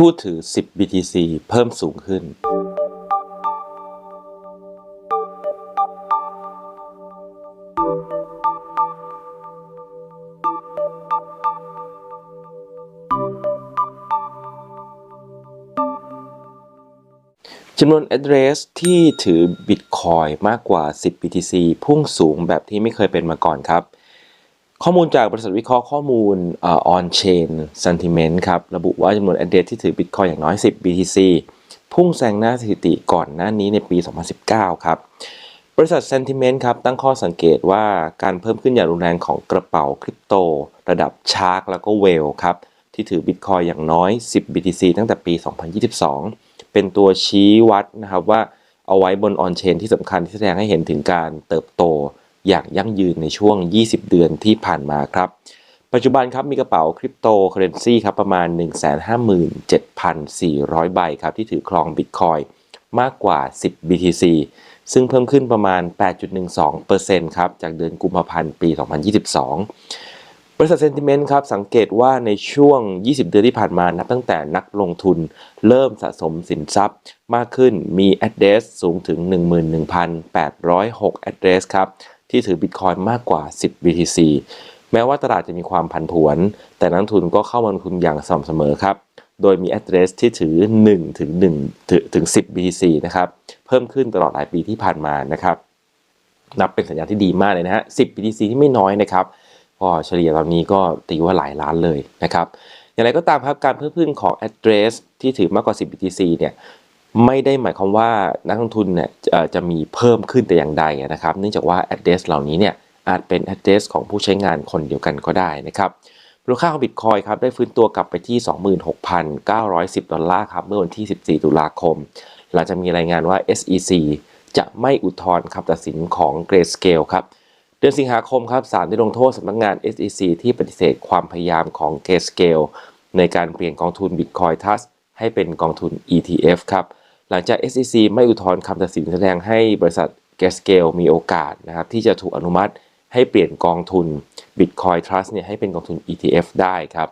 ผู้ถือ 10 BTC เพิ่มสูงขึ้น จำนวน address ที่ถือ Bitcoin มากกว่า 10 BTC พุ่งสูงแบบที่ไม่เคยเป็นมาก่อนครับ ข้อมูลจากบริษัทวิเคราะห์ข้อมูลออ on chain sentiment ครับ ระบุว่าจำนวน address ที่ถือ Bitcoin อย่างน้อย 10 BTC พุ่งแซงหน้าสถิติก่อนหน้านี้ในปี 2019 ครับ บริษัท Sentiment ครับ ตั้งข้อสังเกตว่าการเพิ่มขึ้นอย่างรุนแรงของกระเป๋าคริปโต ระดับชาร์กแล้วก็เวลครับ ที่ถือ Bitcoin อย่างน้อย 10 BTC ตั้งแต่ปี 2022 เป็นตัวชี้วัดนะครับว่าเอาไว้บน on chain ที่สำคัญที่แสดงให้เห็นถึงการเติบโต อย่างยั่งยืนในช่วง 20 เดือนที่ผ่านมาครับ ปัจจุบันครับมีกระเป๋าคริปโตเคอเรนซีครับประมาณ 157,400 ใบครับที่ถือครอง Bitcoin มากกว่า 10 BTC ซึ่งเพิ่มขึ้นประมาณ 8.12%ครับจากเดือนกุมภาพันธ์ปี 2022 บริษัทเซนติเมนต์ครับสังเกตว่าในช่วง 20 เดือนที่ผ่านมานับตั้งแต่นักลงทุนเริ่มสะสมสินทรัพย์ มากขึ้นมี address สูงถึง 11,806 address ครับ ที่ถือ Bitcoin มากกว่า 10 BTC แม้ว่าตลาดจะมีความผันผวน แต่นักทุนก็เข้ามาลงทุนอย่างสม่ำเสมอครับ โดยมี address ที่ถือ1ถึง1ถึงถึง10 BTC นะครับ เพิ่มขึ้นตลอดหลายปีที่ผ่านมานะครับ นับเป็นสัญญาณที่ดีมากเลยนะฮะ 10 BTC ที่ไม่น้อยนะครับก็เฉลี่ยตอนนี้ก็ตีว่าหลายล้านเลยนะครับ อย่างไรก็ตามครับการเพิ่มขึ้นของ address ที่ถือมากกว่า 10 BTC เนี่ย ไม่ได้หมายความว่านักลงทุนเนี่ยจะมีเพิ่มขึ้นแต่อย่างใดนะครับ เนื่องจากว่า address เหล่านี้เนี่ยอาจเป็น address ของผู้ใช้งานคนเดียวกันก็ได้นะครับมูลค่าของ Bitcoin ครับได้ฟื้นตัวกลับไปที่ 26,910 ดอลลาร์ครับเมื่อวันที่ 14 ตุลาคม หลังจากมีรายงานว่า SEC จะไม่อุทธรณ์คำตัดสินของ Grayscale ครับเดือนสิงหาคมครับศาลได้ลงโทษสำนักงาน SEC ที่ปฏิเสธความพยายามของ Grayscale ในการเปลี่ยนกองทุน Bitcoin Trust ให้เป็นกองทุน ETF ครับ หลังจาก SEC ไม่อุทธรณ์คำตัดสินแสดงให้บริษัท g a s c a l e มีโอกาสนะครับที่จะถูกอนุมัติให้เปลี่ยนกองทุน Bitcoin Trust เนี่ยให้เป็นกองทุน ETF ได้ครับ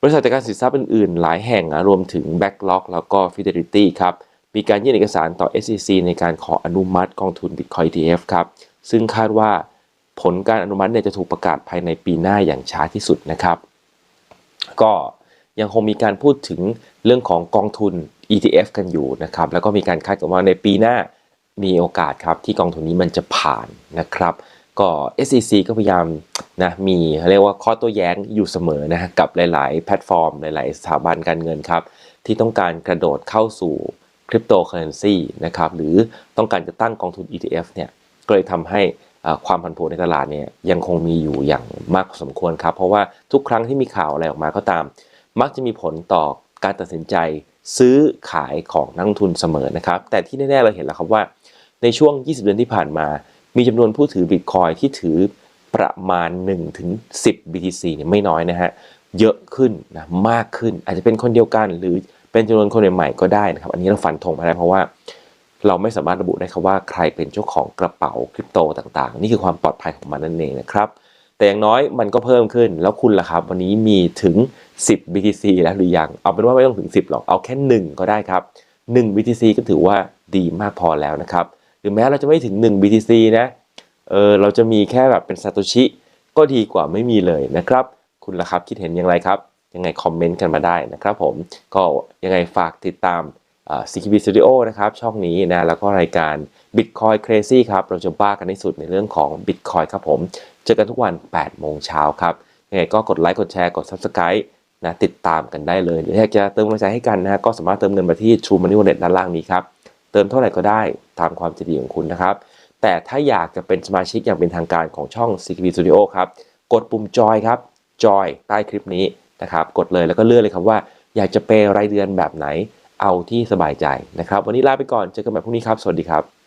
บริษัทจัดการสินทรัพย์อื่นๆ หลายแห่งนะรวมถึง Backlog แล้วก็ Fidelity ครับมีการยื่นเอกสารต่อ SEC ในการขออนุมัติกองทุน Bitcoin ETF ครับซึ่งคาดว่าผลการอนุมัติเนี่ยจะถูกประกาศภายในปีหน้าอย่างช้าที่สุดนะครับ ก็ยังคงมีการพูดถึงเรื่องของกองทุน ETF กันอยู่นะครับ แล้วก็มีการคาดกันว่าในปีหน้ามีโอกาสครับที่กองทุนนี้มันจะผ่านนะครับก็ SEC ก็พยายามนะมีเขาเรียกว่าข้อโต้แย้งอยู่เสมอนะกับหลาย ๆ แพลตฟอร์ม หลาย ๆ สถาบันการเงินครับ ที่ต้องการกระโดดเข้าสู่คริปโตเคอเรนซีนะครับหรือต้องการจะตั้งกองทุน ETF เนี่ยก็เลยทำให้ความผันผวนในตลาดเนี่ยยังคงมีอยู่อย่างมากสมควรครับ เพราะว่าทุกครั้งที่มีข่าวอะไรออกมาก็ตาม มักจะมีผลต่อการตัดสินใจ ซื้อขายของนักลงทุนเสมอนะครับ แต่ที่แน่ๆเราเห็นแล้วครับว่าในช่วง 20 เดือนที่ผ่านมา มีจำนวนผู้ถือ Bitcoin ที่ถือประมาณ 1-10 BTC เนี่ยไม่น้อยนะฮะ เยอะขึ้นนะมากขึ้น อาจจะเป็นคนเดียวกันหรือเป็นจำนวนคนใหม่ๆก็ได้นะครับ อันนี้เราฟันธงมาได้เพราะว่า เราไม่สามารถระบุได้ครับว่าใครเป็นเจ้าของกระเป๋าคริปโตต่างๆ นี่คือความปลอดภัยของมันนั่นเองนะครับ แต่อย่างน้อยมันก็เพิ่มขึ้น แล้วคุณล่ะครับ วันนี้มีถึง 10 BTC แล้วหรือยัง เอาเป็นว่าไม่ต้องถึง 10 หรอก เอาแค่ 1 ก็ได้ครับ 1 BTC ก็ถือว่าดีมากพอแล้วนะครับ หรือแม้เราจะไม่ถึง 1 BTC นะ เออเราจะมีแค่แบบเป็นซาโตชิก็ดีกว่าไม่มีเลยนะครับ คุณล่ะครับคิดเห็นอย่างไรครับ ยังไงคอมเมนต์กันมาได้นะครับผม ก็ยังไงฝากติดตามอ่า CKB Studio นะครับช่องนี้นะแล้วก็รายการ Bitcoin Crazy ครับ เราจะบ้ากันที่สุดในเรื่องของ Bitcoin ครับผม เจอกันทุกวัน8โมงเช้าครับยังไงก็กดไลค์กดแชร์กด Subscribe นะติดตามกันได้เลยหรือถ้าจะเติมกำลังใจให้กันนะก็สามารถเติมเงินมาที่ True Money Wallet ด้านล่างนี้ครับเติมเท่าไหร่ก็ได้ตามความใจดีของคุณนะครับแต่ถ้าอยากจะเป็นสมาชิกอย่างเป็นทางการของช่อง CKB Studio ครับกดปุ่มจอยครับจอยใต้คลิปนี้นะครับกดเลยแล้วก็เลือกเลยครับว่า อยากจะเปย์รายเดือนแบบไหนเอาที่สบายใจนะครับ วันนี้ลาไปก่อนเจอกันใหม่พรุ่งนี้ครับ สวัสดีครับ